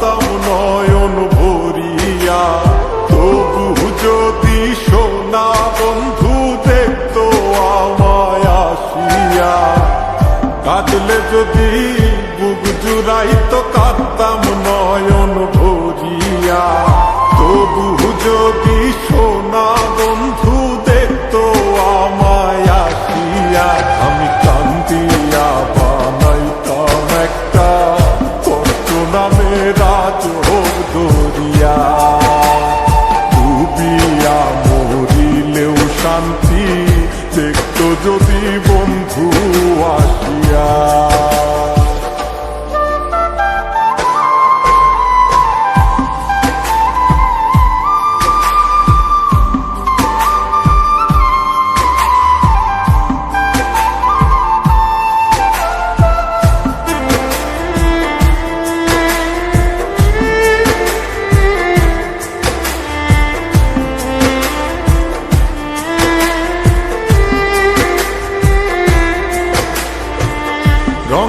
তো নয়ন ভরিয়া তবু যদি সোনা বন্ধু দেখতো আমায় আসিয়া। কাঁদলে যদি বুক জুড়াই দরিয়া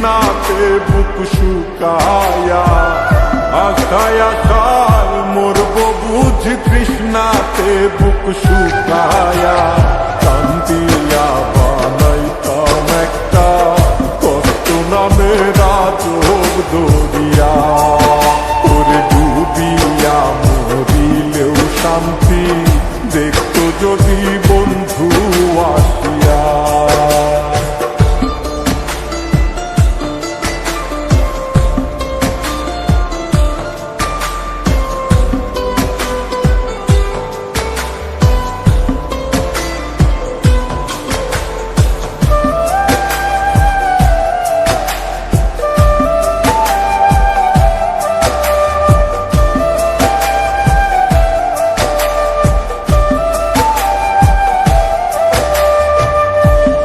তৃষ্ণাতে বুক শুকায়া আশায় আশায় মরব বুঝ তৃষ্ণাতে বুক শুকায়া।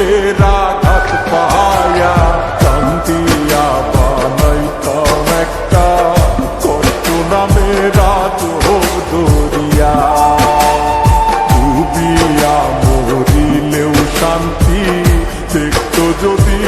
নিষ্ঠুরের আঘাত পায়া কান্দিয়া বানাইতাম একটা না মেরা চোখ দরিয়া ডুবিয়া মরিলেও শান্তি দেখতো যদি